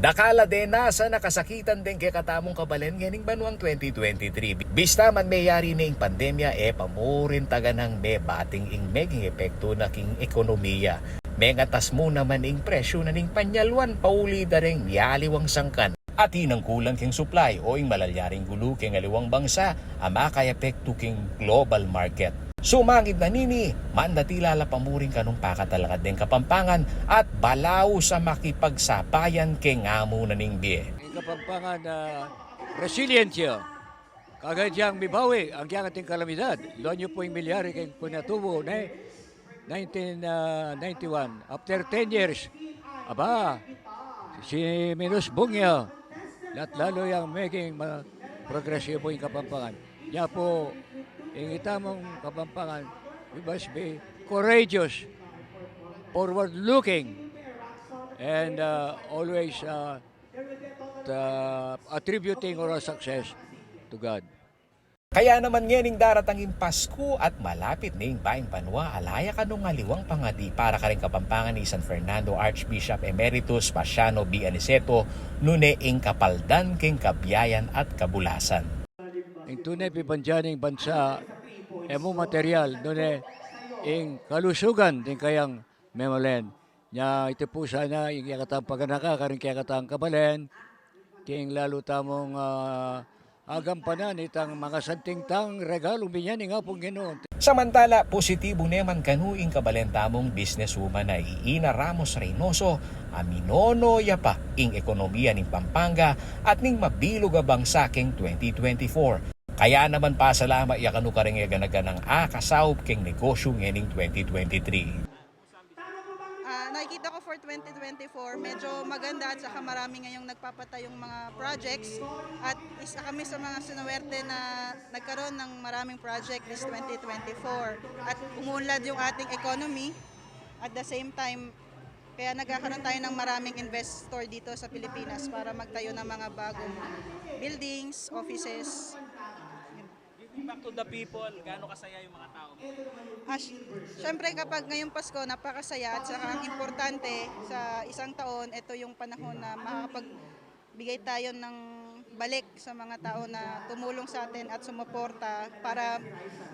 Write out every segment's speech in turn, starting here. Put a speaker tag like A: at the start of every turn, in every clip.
A: Dakala din na sa nakasakitan din kay katamong kabalen nganing banuang 2023. Bista man may yari ning pandemya e pamurin taga ng may bating ing meging epekto na king ekonomiya. May ngatas mo naman ing presyo na ning panyalwan pauli da ring yaliwang sangkan. At hinang kulang king supply o ing malalyaring gulo king aliwang bangsa ama kay epekto king global market. Sumangit na nini, mandatila pamuring kanong pakatalakad din kapampangan at balaw sa makipagsabayan kay ngamo na ning biye.
B: Ang kapampangan na resiliensya. Kagad siyang mibawi ang kiyang ating kalamidad. Doon niyo po yung milyari kay Punatubo na 1991. After 10 years, aba, si Minus Bungya, at lalo yung making ma- progresibo yung kapampangan. Niya po, yung itamang kapampangan, we must be courageous, forward-looking, and uh, always uh, the attributing our success to God.
A: Kaya naman nganing daratangin Pasko at malapit ning baing panwa alaya kanong ngaliwang pangadi para ka rin kapampangan ni San Fernando Archbishop Emeritus Pasiano B. Aniceto nune ing kapaldan king kabiyayan at kabulasan.
B: Ang tunay pipanjaning bansa, emo material, doon ing kalusugan din kayang memalen. Nya ito po sana yung yakatang paganaka, karing kaya katang kabalen, king lalo tamong uh, agampanan itang mga santingtang regalo binyan nga pong ginoon.
A: Samantala, positibo neman kanuing kabalentamong businesswoman na Iina Ramos Reynoso, aminono ya pa ing ekonomiya ning Pampanga at ning mabilog a bangsa king 2024. Kaya naman pa salama iya kanu karing ganang akasawop king negosyo ngening 2023.
C: Ah, nakikita ko for 2024, medyo maganda at saka marami ngayong nagpapatayong mga projects at isa kami sa mga sinuwerte na nagkaroon ng maraming project this 2024 at umunlad yung ating economy at the same time kaya nagkakaroon tayo ng maraming investor dito sa Pilipinas para magtayo ng mga bagong buildings, offices.
D: Back to the people, gaano kasaya yung mga tao?
C: Ah, Siyempre kapag ngayong Pasko, napakasaya at saka ang importante sa isang taon, ito yung panahon na makakapagbigay tayo ng balik sa mga tao na tumulong sa atin at sumuporta para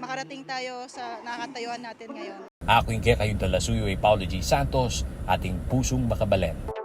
C: makarating tayo sa nakatayuan natin ngayon.
A: Ako yung kaya kayong talasuyo ay Paulo G. Santos, ating pusong makabalen.